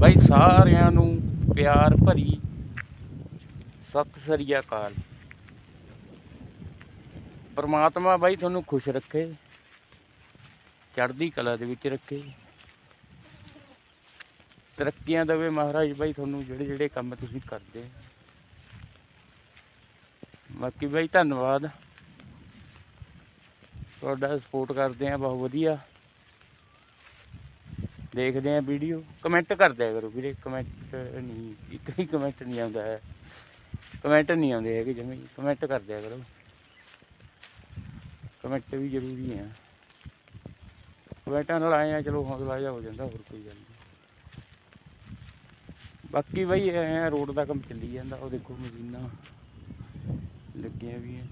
ਬਾਈ ਸਾਰਿਆਂ ਨੂੰ ਪਿਆਰ ਭਰੀ ਸਤਿ ਸ੍ਰੀ ਅਕਾਲ। ਪਰਮਾਤਮਾ ਬਾਈ ਤੁਹਾਨੂੰ ਖੁਸ਼ ਰੱਖੇ, ਚੜ੍ਹਦੀ ਕਲਾ ਦੇ ਵਿੱਚ ਰੱਖੇ। ਤਰੱਕੀਆਂ ਦੇਵੇ ਮਹਾਰਾਜ ਬਾਈ ਤੁਹਾਨੂੰ ਜਿਹੜੇ ਜਿਹੜੇ ਕੰਮ ਤੁਸੀਂ ਕਰਦੇ। ਬਾਕੀ ਬਾਈ ਧੰਨਵਾਦ। ਤੁਹਾਡਾ ਸਪੋਰਟ ਕਰਦੇ ਆ ਬਹੁਤ ਵਧੀਆ। ਦੇਖਦੇ ਆ ਵੀਡੀਓ ਕਮੈਂਟ ਕਰ ਦਿਆ ਕਰੋ ਵੀਰੇ ਕਮੈਂਟ ਨਹੀਂ, ਇੱਕ ਵੀ ਕਮੈਂਟ ਨਹੀਂ ਆਉਂਦਾ ਹੈ। ਕਮੈਂਟ ਨਹੀਂ ਆਉਂਦੇ ਹੈਗੇ ਜਿਵੇਂ ਕਮੈਂਟ ਕਰ ਦਿਆ ਕਰੋ। ਕਮੈਂਟ ਵੀ ਜ਼ਰੂਰੀ ਹੈ ਕਮੈਂਟਾਂ ਨਾਲ ਆਏ ਆ, ਚਲੋ ਹੌਸਲਾ ਜਿਹਾ ਹੋ ਜਾਂਦਾ, ਹੋਰ ਕੋਈ ਗੱਲ ਨਹੀਂ। ਬਾਕੀ ਬਈ ਐ ਰੋਡ ਦਾ ਕੰਮ ਚੱਲੀ ਜਾਂਦਾ, ਉਹ ਦੇਖੋ ਮਸ਼ੀਨਾਂ ਲੱਗੀਆਂ ਵੀ ਐ।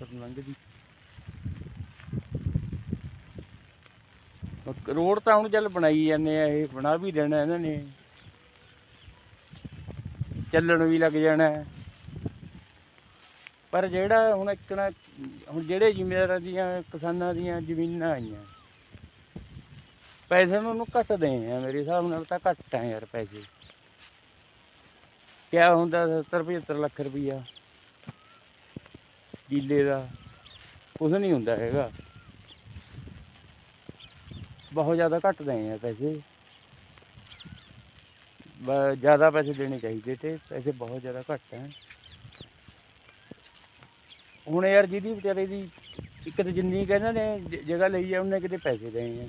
ਪਰ ਲੰਘਦੀ ਬਾਕ- ਰੋਡ ਤਾਂ ਹੁਣ ਚੱਲ ਬਣਾਈ ਜਾਂਦੇ ਆ, ਇਹ ਬਣਾ ਵੀ ਦੇਣਾ ਇਹਨਾਂ ਨੇ। ਚੱਲਣ ਵੀ ਲੱਗ ਜਾਣਾ। ਪਰ ਜਿਹੜਾ ਹੁਣ ਇੱਕ ਨਾ, ਹੁਣ ਜਿਹੜੇ ਜ਼ਿਮੀਂਦਾਰਾਂ ਦੀਆਂ, ਕਿਸਾਨਾਂ ਦੀਆਂ ਜ਼ਮੀਨਾਂ ਆਈਆਂ, ਪੈਸੇ ਨੂੰ ਉਹਨੂੰ ਘੱਟ ਦੇ ਆ, ਮੇਰੇ ਹਿਸਾਬ ਨਾਲ ਤਾਂ ਘੱਟ ਆ ਯਾਰ ਪੈਸੇ। ਕਿਆ ਹੁੰਦਾ 70 75 ਲੱਖ ਰੁਪਈਆ। ਕਿੱਲੇ ਦਾ ਕੁਛ ਨਹੀਂ ਹੁੰਦਾ ਹੈਗਾ। ਬਹੁਤ ਜ਼ਿਆਦਾ ਘੱਟ ਦੇ ਆ ਪੈਸੇ। ਬ- ਜ਼ਿਆਦਾ ਪੈਸੇ ਦੇਣੇ ਚਾਹੀਦੇ ਤੇ ਪੈਸੇ ਬਹੁਤ ਜ਼ਿਆਦਾ ਘੱਟ ਹੈ ਹੁਣ ਯਾਰ ਜਿਹਦੀ ਵਿਚਾਰੇ ਦੀ ਇੱਕ ਤਾਂ ਜਿੰਨੀ ਕਹਿੰਦੇ ਨੇ ਜਗ੍ਹਾ ਲਈ ਆ, ਉਹਨੇ ਕਿਤੇ ਪੈਸੇ ਦੇਣੇ ਆ।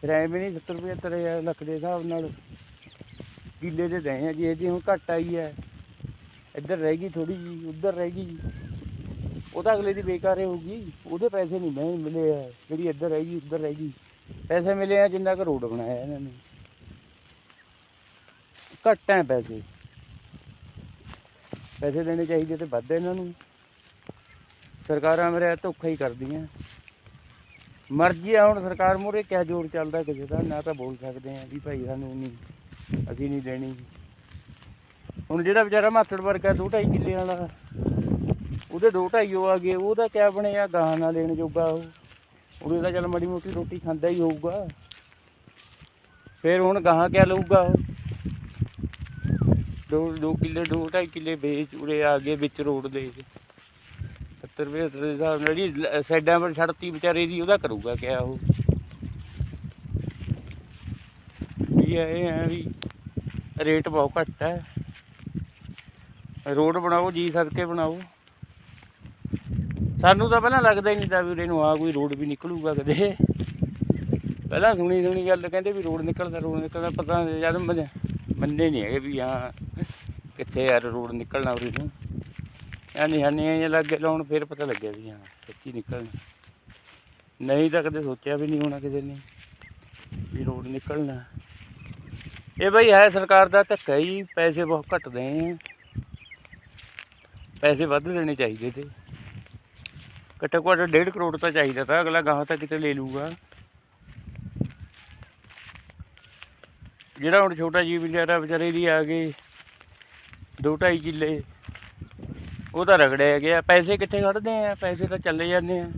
ਫਿਰ ਐਵੇਂ ਨਹੀਂ 70 75 ਹਜ਼ਾਰ ਲੱਖ ਦੇ ਹਿਸਾਬ ਨਾਲ ਕਿੱਲੇ ਦੇ ਦੇਣੇ ਆ। ਜੀ ਇਹਦੀ ਹੁਣ ਘੱਟ ਆਈ ਹੈ ਇੱਧਰ ਰਹਿ ਗਈ ਥੋੜੀ ਜੀ ਉੱਧਰ ਰਹਿ ਗਈ। ਉਹ ਤਾਂ ਅਗਲੇ ਦੀ ਬੇਕਾਰ ਹੀ ਹੋਊਗੀ ਉਹਦੇ ਪੈਸੇ ਨਹੀਂ ਮੈਂ ਮਿਲੇ ਆ। ਜਿਹੜੀ ਇੱਧਰ ਰਹਿ ਗਈ, ਉੱਧਰ ਰਹਿ ਗਈ। ਪੈਸੇ ਮਿਲੇ ਆ, ਜਿੰਨਾ ਕੁ ਰੋਡ ਬਣਾਇਆ ਇਹਨਾਂ ਨੇ। ਘੱਟ ਹੈ ਪੈਸੇ। ਪੈਸੇ ਦੇਣੇ ਚਾਹੀਦੇ ਤੇ ਵੱਧ ਇਹਨਾਂ ਨੂੰ। ਸਰਕਾਰਾਂ ਮੇਰੇ ਧੋਖਾ ਹੀ ਕਰਦੀਆਂ। ਮਰਜ਼ੀ ਆ, ਹੁਣ ਸਰਕਾਰ ਮੂਹਰੇ ਕਿਆ ਜ਼ੋਰ ਚੱਲਦਾ ਕਿਸੇ ਦਾ, ਨਾ ਤਾਂ ਬੋਲ ਸਕਦੇ ਆ ਵੀ ਭਾਈ ਸਾਨੂੰ ਨਹੀਂ ਅਸੀਂ ਨਹੀਂ ਦੇਣੀ। ਹੁਣ ਜਿਹੜਾ ਵਿਚਾਰਾ ਮਾਥੜ ਵਰਗਾ ਦੋ ਢਾਈ ਕਿੱਲੇ ਵਾਲਾ, ਉਹਦੇ ਦੋ ਢਾਈ ਉਹ ਆ ਗਏ, ਉਹਦਾ ਕਿਆ ਬਣਿਆ, ਗਾਹਾਂ ਨਾਲ ਲੈਣ ਜੋਗਾ ਉਹ। ਉਹਦੇ ਤਾਂ ਚੱਲ ਮਾੜੀ ਮੋਟੀ ਰੋਟੀ ਖਾਂਦਾ ਹੀ ਹੋਊਗਾ। ਫਿਰ ਹੁਣ ਗਾਹਾਂ ਕਿਆ ਲਊਗਾ? ਉਹ ਦੋ ਦੋ ਕਿੱਲੇ, ਦੋ ਢਾਈ ਕਿੱਲੇ ਵੇਚ ਉਰੇ ਆ ਗਏ ਵਿੱਚ ਰੋਡ ਦੇ। 70 ਰੁਪਏ ਦੇ ਹਿਸਾਬ ਨਾਲ ਜਿਹੜੀ ਸਾਈਡਾਂ ਪਰ ਛੜਤੀ ਵਿਚਾਰੇ ਦੀ ਉਹਦਾ ਕਰੂਗਾ ਕਿਆ ਉਹ। ਵੀ ਇਹ ਹੈ ਵੀ ਰੇਟ ਬਹੁਤ ਘੱਟ ਹੈ। ਰੋਡ ਬਣਾਓ, ਜੀ ਸਦਕੇ ਬਣਾਓ। ਸਾਨੂੰ ਤਾਂ ਪਹਿਲਾਂ ਲੱਗਦਾ ਹੀ ਨਹੀਂ ਤਾਂ ਵੀ ਉਰੇ ਨੂੰ ਆ ਕੋਈ ਰੋਡ ਵੀ ਨਿਕਲੂਗਾ ਕਦੇ ਪਹਿਲਾਂ ਸੁਣੀ ਸੁਣੀ ਗੱਲ ਕਹਿੰਦੇ ਵੀ ਰੋਡ ਨਿਕਲਦਾ ਰੋਡ ਨਿਕਲਦਾ, ਪਤਾ ਨਹੀਂ ਜਦ ਮੰਨੇ ਨਹੀਂ ਹੈਗੇ ਵੀ ਹਾਂ, ਕਿੱਥੇ ਯਾਰ ਰੋਡ ਨਿਕਲਣਾ ਉਰੇ ਨੂੰ। ਯਾ ਨਿਸ਼ਾਨੀਆਂ ਜਿਹੀਆਂ ਲੱਗ ਲਾਉਣ ਫਿਰ ਪਤਾ ਲੱਗਿਆ ਵੀ ਹਾਂ, ਸੱਚੀ ਨਿਕਲਣਾ। ਨਹੀਂ ਤਾਂ ਕਦੇ ਸੋਚਿਆ ਵੀ ਨਹੀਂ ਹੋਣਾ ਕਿਸੇ ਨੇ ਵੀ ਰੋਡ ਨਿਕਲਣਾ। ਇਹ ਬਈ ਹੈ ਸਰਕਾਰ ਦਾ ਧੱਕਾ ਹੀ, ਪੈਸੇ ਬਹੁਤ ਘੱਟ ਦੇ ਆ। ਪੈਸੇ ਵੱਧ ਦੇਣੇ ਚਾਹੀਦੇ ਤੇ। ਘੱਟੋ ਘੱਟ 1.5 ਕਰੋੜ ਤਾਂ ਚਾਹੀਦਾ ਤਾਂ, ਅਗਲਾ ਗਾਹਾਂ ਤਾਂ ਕਿਤੇ ਲੈ ਲੂਗਾ ਜਿਹੜਾ ਹੁਣ ਛੋਟਾ ਜੀਵ ਵਿਚਾਰਾ ਵਿਚਾਰੇ ਦੀ ਆ ਗਏ ਦੋ ਢਾਈ ਕਿੱਲੇ, ਉਹ ਤਾਂ ਰਗੜਿਆ ਗਿਆ। ਪੈਸੇ ਕਿੱਥੇ ਕੱਢਦੇ ਆ? ਪੈਸੇ ਤਾਂ ਚੱਲੇ ਜਾਂਦੇ ਆ।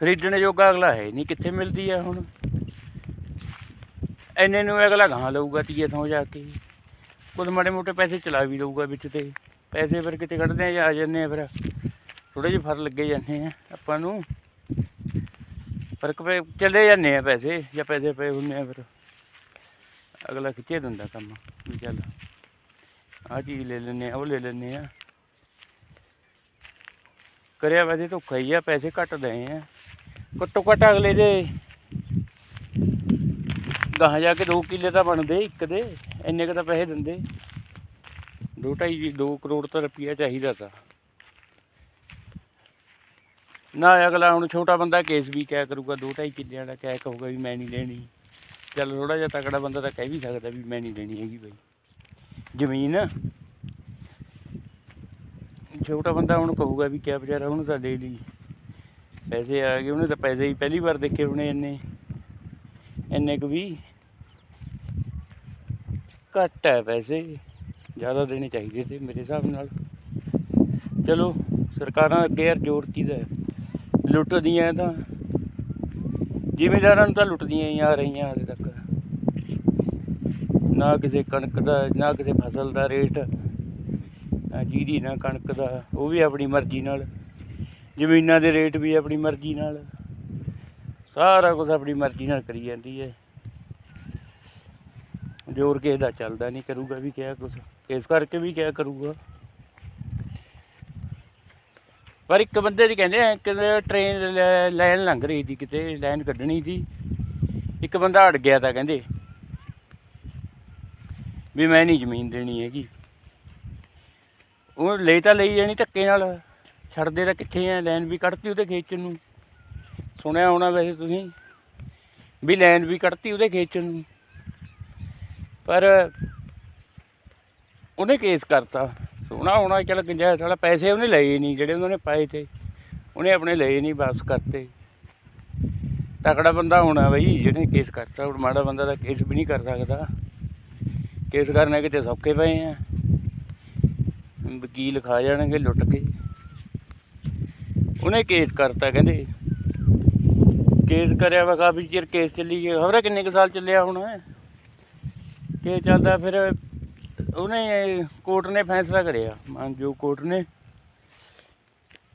ਖਰੀਦਣ ਜੋਗਾ ਅਗਲਾ ਹੈ ਨਹੀਂ, ਕਿੱਥੇ ਮਿਲਦੀ ਆ ਹੁਣ? ਐਨੇ ਨੂੰ ਅਗਲਾ ਗਾਂ ਲਊਗਾ ਤੀਏ ਥਾਂ ਜਾ ਕੇ। ਕੁਝ ਮਾੜੇ ਮੋਟੇ ਪੈਸੇ ਚਲਾ ਵੀ ਲਊਗਾ ਵਿੱਚ ਤੇ। ਪੈਸੇ ਫਿਰ ਕਿਤੇ ਕੱਢਦੇ ਆ ਜਾਂ ਆ ਜਾਂਦੇ ਆ ਫਿਰ। ਥੋੜੇ ਜਿਹੇ ਫਰ ਲੱਗੇ ਜਾਂਦੇ ਆ, ਆਪਾਂ ਨੂੰ ਫ਼ਰਕ ਪਏ ਚਲੇ ਜਾਂਦੇ ਆ ਪੈਸੇ, ਜਾਂ ਪੈਸੇ ਪਏ ਹੁੰਦੇ ਆ ਫਿਰ ਅਗਲਾ ਖਿੱਚੇ ਦਿੰਦਾ ਕੰਮ ਚੱਲ ਆਹ ਚੀਜ਼ ਲੈ ਲੈਂਦੇ ਆ, ਉਹ ਲੈ ਲੈਂਦੇ ਆ। ਕਰਿਆ ਵੈਸੇ ਧੋਖਾ ਹੀ ਆ, ਪੈਸੇ ਘੱਟ ਦਏ ਆ। ਘੱਟੋ ਘੱਟ ਅਗਲੇ ਦੇ ਗਾਹਾਂ ਜਾ ਕੇ 2 ਕਿੱਲੇ ਤਾਂ ਬਣਦੇ, ਇੱਕ ਦੇ, ਇੰਨੇ ਕੁ ਤਾਂ ਪੈਸੇ ਦਿੰਦੇ। ਦੋ ਢਾਈ ਜੀ 2 ਕਰੋੜ ਤਾਂ ਰੁਪਈਆ ਚਾਹੀਦਾ ਤਾਂ। ਨਾ ਅਗਲਾ ਹੁਣ ਛੋਟਾ ਬੰਦਾ ਕੇਸ ਵੀ ਕਿਆ ਕਰੂਗਾ, ਦੋ ਢਾਈ ਕਿੱਲਿਆਂ ਦਾ ਕਿਆ ਕਹੂਗਾ ਵੀ ਮੈਂ ਨਹੀਂ ਲੈਣੀ। ਚੱਲ ਥੋੜਾ ਜਿਹਾ ਤਕੜਾ ਬੰਦਾ ਤਾਂ ਕਹਿ ਵੀ ਸਕਦਾ ਵੀ ਮੈਂ ਨਹੀਂ ਲੈਣੀ ਹੈਗੀ ਬਾਈ। ਜ਼ਮੀਨ? ਛੋਟਾ ਬੰਦਾ ਹੁਣ ਕਹੂਗਾ ਵੀ ਕਿਆ ਵਿਚਾਰਾ ਉਹਨੂੰ ਤਾਂ ਦੇ ਲਈ। ਪੈਸੇ ਆ ਗਏ, ਉਹਨੇ ਤਾਂ ਪੈਸੇ ਹੀ ਪਹਿਲੀ ਵਾਰ ਦੇਖੇ ਹੋਣੇ ਇੰਨੇ। ਇੰਨੇ ਕੁ ਵੀ ਘੱਟ ਹੈ ਪੈਸੇ, ਜ਼ਿਆਦਾ ਦੇਣੇ ਚਾਹੀਦੇ ਤੇ ਮੇਰੇ ਹਿਸਾਬ ਨਾਲ। ਚਲੋ, ਸਰਕਾਰਾਂ ਅੱਗੇ ਯਾਰ ਜ਼ੋਰ ਕਿਹਦਾ ਲੁੱਟਦੀਆਂ ਤਾਂ। ਜ਼ਿਮੀਦਾਰਾਂ ਨੂੰ ਤਾਂ ਲੁੱਟਦੀਆਂ ਹੀ ਆ ਰਹੀਆਂ ਹਾਲੇ ਤੱਕ। ਨਾ ਕਿਸੇ ਕਣਕ ਦਾ, ਨਾ ਕਿਸੇ ਫਸਲ ਦਾ ਰੇਟ, ਨਾ ਜੀਰੀ, ਨਾ ਕਣਕ ਦਾ, ਉਹ ਵੀ ਆਪਣੀ ਮਰਜ਼ੀ ਨਾਲ। ਜ਼ਮੀਨਾਂ ਦੇ ਰੇਟ ਵੀ ਆਪਣੀ ਮਰਜ਼ੀ ਨਾਲ। ਸਾਰਾ ਕੁਝ ਆਪਣੀ ਮਰਜ਼ੀ ਨਾਲ ਕਰੀ ਜਾਂਦੀ ਹੈ। ਜ਼ੋਰ ਕਿਸੇ ਦਾ ਚੱਲਦਾ ਨਹੀਂ, ਕਰੂਗਾ ਵੀ ਕਿਆ ਕੁਝ ਇਸ ਕਰਕੇ ਵੀ ਕਿਆ ਕਰੂਗਾ। ਪਰ ਇੱਕ ਬੰਦੇ ਦੀ ਕਹਿੰਦੇ ਆ ਕਿ ਟ੍ਰੇਨ ਲਾਈਨ ਲੰਘ ਰਹੀ ਸੀ ਕਿਤੇ ਲਾਈਨ ਕੱਢਣੀ ਸੀ। ਇੱਕ ਬੰਦਾ ਅੜ ਗਿਆ ਤਾਂ ਕਹਿੰਦੇ, ਵੀ ਮੈਂ ਨਹੀਂ ਜ਼ਮੀਨ ਦੇਣੀ ਹੈਗੀ। ਉਹ ਲੈ ਤਾਂ ਲਈ ਜਾਣੀ ਧੱਕੇ ਨਾਲ, ਛੱਡਦੇ ਤਾਂ ਕਿੱਥੇ ਆ ਲਾਈਨ ਵੀ ਕੱਢਤੀ ਉਹਦੇ ਖੇਚਣ ਨੂੰ ਸੁਣਿਆ ਹੋਣਾ ਵੈਸੇ ਤੁਸੀਂ, ਵੀ ਲਾਈਨ ਵੀ ਕੱਢਤੀ ਉਹਦੇ ਖੇਚਣ ਨੂੰ ਪਰ ਉਹਨੇ ਕੇਸ ਕਰਤਾ। ਸੋਹਣਾ ਹੋਣਾ, ਚੱਲ ਗੁੰਜਾਇਸ਼ ਵਾਲਾ ਪੈਸੇ ਉਹਨੇ ਲਏ ਨਹੀਂ ਜਿਹੜੇ ਉਹਨਾਂ ਨੇ ਪਾਏ ਤੇ। ਉਹਨੇ ਆਪਣੇ ਲਏ ਨਹੀਂ ਵਾਪਸ ਕਰਤੇ। ਤਕੜਾ ਬੰਦਾ ਹੋਣਾ ਬਈ, ਜਿਹਨੇ ਕੇਸ ਕਰਤਾ ਹੁਣ ਮਾੜਾ ਬੰਦਾ ਤਾਂ ਕੇਸ ਵੀ ਨਹੀਂ ਕਰ ਸਕਦਾ। ਕੇਸ ਕਰਨਾ ਕਿਤੇ ਸੌਖੇ ਪਏ ਆ। ਵਕੀਲ ਖਾ ਜਾਣਗੇ, ਲੁੱਟ ਕੇ। ਉਹਨੇ ਕੇਸ ਕਰਤਾ, ਕਹਿੰਦੇ। ਕੇਸ ਕਰਿਆ ਵਾ, ਕਾਫੀ ਚਿਰ ਕੇਸ ਚੱਲੀ ਗਿਆ। ਖਬਰ ਕਿੰਨੇ ਕੁ ਸਾਲ ਚੱਲਿਆ ਹੁਣ? ਕੇਸ ਚੱਲਦਾ ਫਿਰ ਉਹਨੇ ਕੋਰਟ ਨੇ ਫੈਸਲਾ ਕਰਿਆ ਮਾਨਜੋ ਕੋਰਟ ਨੇ।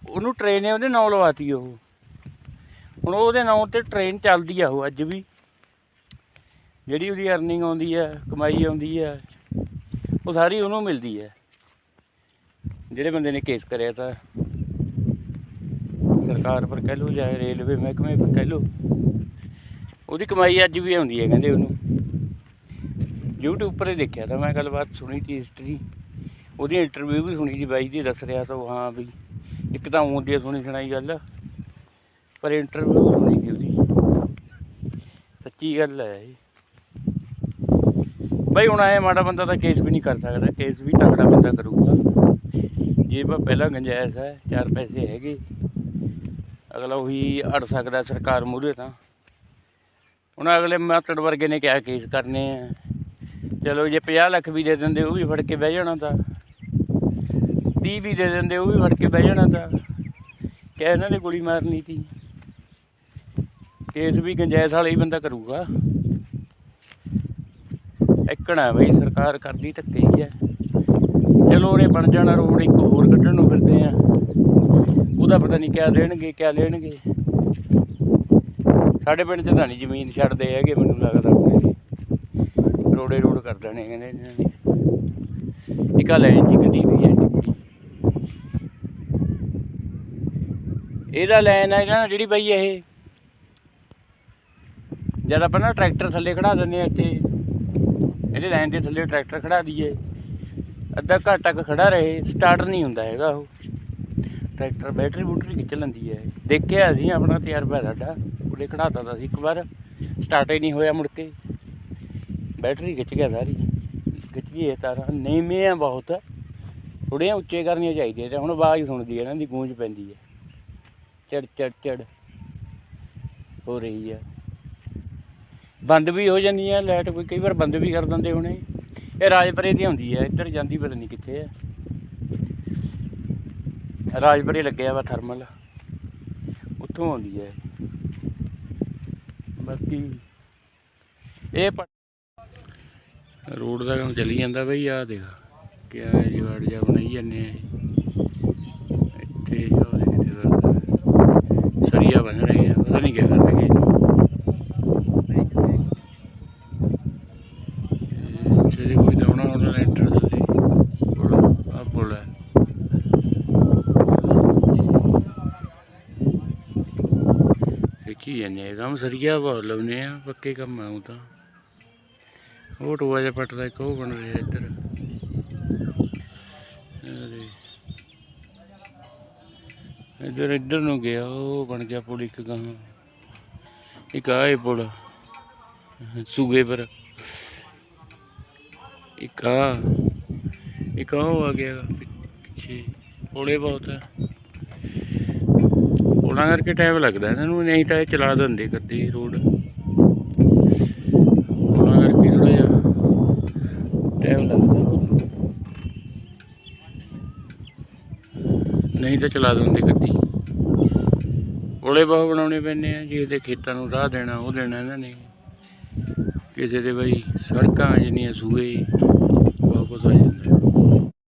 ਉਹਨੂੰ ਟ੍ਰੇਨ ਨੇ ਉਹਦੇ ਨਾਂ ਲਵਾਤੀ ਉਹ। ਹੁਣ ਉਹਦੇ ਨਾਂ ਤੇ ਟ੍ਰੇਨ ਚੱਲਦੀ ਆ ਉਹ ਅੱਜ ਵੀ। ਜਿਹੜੀ ਉਹਦੀ ਅਰਨਿੰਗ ਆਉਂਦੀ ਹੈ ਕਮਾਈ ਆਉਂਦੀ ਹੈ ਉਹ ਸਾਰੀ ਉਹਨੂੰ ਮਿਲਦੀ ਹੈ ਜਿਹੜੇ ਬੰਦੇ ਨੇ ਕੇਸ ਕਰਿਆ ਤਾਂ ਸਰਕਾਰ ਪਰ ਕਹਿ ਲਓ ਜਾਂ ਰੇਲਵੇ ਮਹਿਕਮੇ ਪਰ ਕਹਿ ਲਓ, ਉਹਦੀ ਕਮਾਈ ਅੱਜ ਵੀ ਆਉਂਦੀ ਹੈ ਕਹਿੰਦੇ ਉਹਨੂੰ। YouTube ਉੱਪਰ ਹੀ ਦੇਖਿਆ ਤਾਂ ਮੈਂ ਗੱਲਬਾਤ ਸੁਣੀ ਸੀ ਹਿਸਟਰੀ ਉਹਦੀ ਇੰਟਰਵਿਊ ਵੀ ਸੁਣੀ ਸੀ ਬਾਈ ਦੀ, ਦੱਸ ਰਿਹਾ ਸੋ ਹਾਂ ਵੀ ਇੱਕ ਤਾਂ ਊਂ ਦੀ ਸੁਣੀ ਸੁਣਾਈ ਗੱਲ, ਪਰ ਇੰਟਰਵਿਊ ਸੁਣੀ ਸੀ ਉਹਦੀ। ਸੱਚੀ ਗੱਲ ਹੈ ਇਹ। ਬਈ ਹੁਣ ਆਏ ਮਾੜਾ ਬੰਦਾ ਤਾਂ ਕੇਸ ਵੀ ਨਹੀਂ ਕਰ ਸਕਦਾ ਕੇਸ ਵੀ ਤਕੜਾ ਬੰਦਾ ਕਰੂਗਾ। ਜੇ ਬਾ ਪਹਿਲਾਂ ਗੰਜਾਇਸ਼ ਹੈ, ਚਾਰ ਪੈਸੇ ਹੈਗੇ, ਅਗਲਾ ਉਹੀ ਅੜ ਸਕਦਾ ਸਰਕਾਰ ਮੂਹਰੇ ਤਾਂ। ਹੁਣ ਅਗਲੇ ਮਾਤੜ ਵਰਗੇ ਨੇ ਕਿਹਾ ਕੇਸ ਕਰਨੇ ਆ। ਚਲੋ ਜੇ 50 ਲੱਖ ਵੀ ਦੇ ਦਿੰਦੇ ਉਹ ਵੀ ਫੜ ਕੇ ਬਹਿ ਜਾਣਾ ਤਾਂ। 30 ਵੀ ਦੇ ਦਿੰਦੇ ਉਹ ਵੀ ਫੜ ਕੇ ਬਹਿ ਜਾਣਾ ਤਾਂ। ਕਿ ਇਹਨਾਂ ਨੇ ਗੋਲੀ ਮਾਰਨੀ ਸੀ। ਕੇਸ ਵੀ ਗੰਜਾਇਸ਼ ਵਾਲਾ ਹੀ ਬੰਦਾ ਕਰੂਗਾ। ਇੱਕਣਾ ਬਈ, ਸਰਕਾਰ ਕਰਦੀ ਧੱਕੇ ਹੀ ਹੈ। ਚਲੋ ਉਹਨੇ ਬਣ ਜਾਣਾ ਰੋਡ, ਇੱਕ ਹੋਰ ਕੱਢਣ ਨੂੰ ਫਿਰਦੇ ਆ। ਉਹਦਾ ਪਤਾ ਨਹੀਂ ਕਿਆ ਦੇਣਗੇ, ਕਿਆ ਲੈਣਗੇ। ਸਾਡੇ ਪਿੰਡ 'ਚ ਤਾਂ ਨਹੀਂ ਜ਼ਮੀਨ ਛੱਡਦੇ ਹੈਗੇ, ਮੈਨੂੰ ਲੱਗਦਾ। ਕੋਈ ਰੋੜੇ ਰੋਡ ਕਰ ਦੇਣੇ ਕਹਿੰਦੇ ਇਹਨਾਂ ਨੇ। ਇੱਕ ਆ ਲੈਣ ਜੀ ਗੱਡੀ ਵੀ ਹੈ ਇਹਦਾ ਲੈਣ ਹੈ ਨਾ ਜਿਹੜੀ ਬਈ ਇਹ। ਜਦ ਆਪਾਂ ਨਾ ਟਰੈਕਟਰ ਥੱਲੇ ਖੜਾ ਦਿੰਦੇ ਆ ਇੱਥੇ। ਇਹਦੇ ਲਾਈਨ ਦੇ ਥੱਲੇ ਟਰੈਕਟਰ ਖੜਾ ਦਈਏ। ਅੱਧਾ ਘੰਟਾ ਤੱਕ ਖੜਾ ਰਹੇ ਸਟਾਰਟ ਨਹੀਂ ਹੁੰਦਾ ਹੈਗਾ ਉਹ। ਟਰੈਕਟਰ ਬੈਟਰੀ ਬੂਟਰੀ ਖਿੱਚ ਲੈਂਦੀ ਹੈ। ਦੇਖਿਆ ਅਸੀਂ ਆਪਣਾ ਤਜਰਬਾ ਸਾਡਾ। ਉਹਦੇ ਖੜਾਤਾ ਤਾਂ ਸੀ ਇੱਕ ਵਾਰ। ਸਟਾਰਟ ਹੀ ਨਹੀਂ ਹੋਇਆ ਮੁੜ ਕੇ। ਬੈਟਰੀ ਖਿੱਚ ਗਿਆ ਸਾਰੀ। ਖਿੱਚ ਗਈ ਇਹ ਤਾਰਾਂ। ਨੀਵੇਂ ਆ ਬਹੁਤ। ਥੋੜ੍ਹੀਆਂ ਉੱਚੇ ਕਰਨੀਆਂ ਚਾਹੀਦੀਆਂ ਤੇ ਹੁਣ ਆਵਾਜ਼ ਸੁਣਦੀ ਹੈ ਇਹਨਾਂ ਦੀ ਗੂੰਜ ਪੈਂਦੀ ਹੈ ਚੜ ਚੜ ਚੜ ਹੋ ਰਹੀ ਹੈ ਬੰਦ ਵੀ ਹੋ ਜਾਂਦੀ ਹੈ ਲਾਈਟ ਕੋਈ, ਕਈ ਵਾਰ ਬੰਦ ਵੀ ਕਰ ਦਿੰਦੇ ਹੋਣੇ। ਇਹ ਰਾਜਪੁਰੇ ਦੀ ਹੁੰਦੀ ਹੈ ਇੱਧਰ ਜਾਂਦੀ ਪਤਾ ਨਹੀਂ ਕਿੱਥੇ ਹੈ ਰਾਜਪੁਰੇ ਲੱਗਿਆ ਵਾ ਥਰਮਲ। ਉੱਥੋਂ ਆਉਂਦੀ ਹੈ ਬਾਕੀ ਇਹ ਰੋਡ ਦਾ ਕੰਮ ਚੱਲੀ ਜਾਂਦਾ ਬਈ ਆ ਦੇਖ ਕਿਆ ਹੈ ਜਾ ਬਣਾਈ ਜਾਂਦੇ ਆ ਇੱਥੇ ਉਹ ਦੇਖ ਕਿੱਥੇ ਸਰੀਆ ਬਣ ਰਹੇ ਆ, ਪਤਾ ਨਹੀਂ ਕਿਆ ਕਰ ਰਹੇ ਜਿਹੜੇ ਕੋਈ ਲਾਉਣਾ ਉਹਨਾਂ ਨੇ ਐਂਟਰ ਥੱਲੇ ਆ ਪੁਲ ਹੈ। ਸਿੱਖੀ ਜਾਂਦੇ ਕੰਮ ਸਰੀਆ ਬਹੁਤ ਲਾਉਨੇ ਆ, ਪੱਕੇ ਕੰਮ ਆਉਂ ਤਾਂ। ਉਹ ਟੋਆ ਜਿਹਾ ਪੱਟਦਾ ਇੱਕ, ਉਹ ਬਣ ਰਿਹਾ ਇੱਧਰ। ਇੱਧਰ ਇੱਧਰ ਨੂੰ ਗਿਆ, ਉਹ ਬਣ ਗਿਆ ਪੁਲ ਇੱਕ ਗਾਂ ਇੱਕ ਆਏ ਪੁਲ ਸੂਗੇ ਪਰ। ਇੱਕ ਆ ਇੱਕ ਉਹ ਆ ਗਿਆ, ਪਿੱਛੇ। ਪੁਲੇ ਬਹੁਤ ਹੈ ਪੁਲਾਂ ਕਰਕੇ ਟਾਈਮ ਲੱਗਦਾ ਇਹਨਾਂ ਨੂੰ, ਨਹੀਂ ਤਾਂ ਇਹ ਚਲਾ ਦਿੰਦੇ ਗੱਡੀ ਰੋਡ। ਨਹੀਂ ਤਾਂ ਚਲਾ ਦਿੰਦੇ ਗੱਡੀ। ਗੋਲੇ ਬਹੁ ਬਣਾਉਣੇ ਪੈਂਦੇ ਆ, ਜੀ ਇਹਦੇ ਖੇਤਾਂ ਨੂੰ ਰਾਹ ਦੇਣਾ, ਉਹ ਦੇਣਾ ਇਹਨਾਂ ਨੇ। ਕਿਸੇ ਦੇ ਬਈ ਸੜਕਾਂ ਜਿੰਨੀਆਂ ਸੂਏ ਬਹੁਤ ਕੁਝ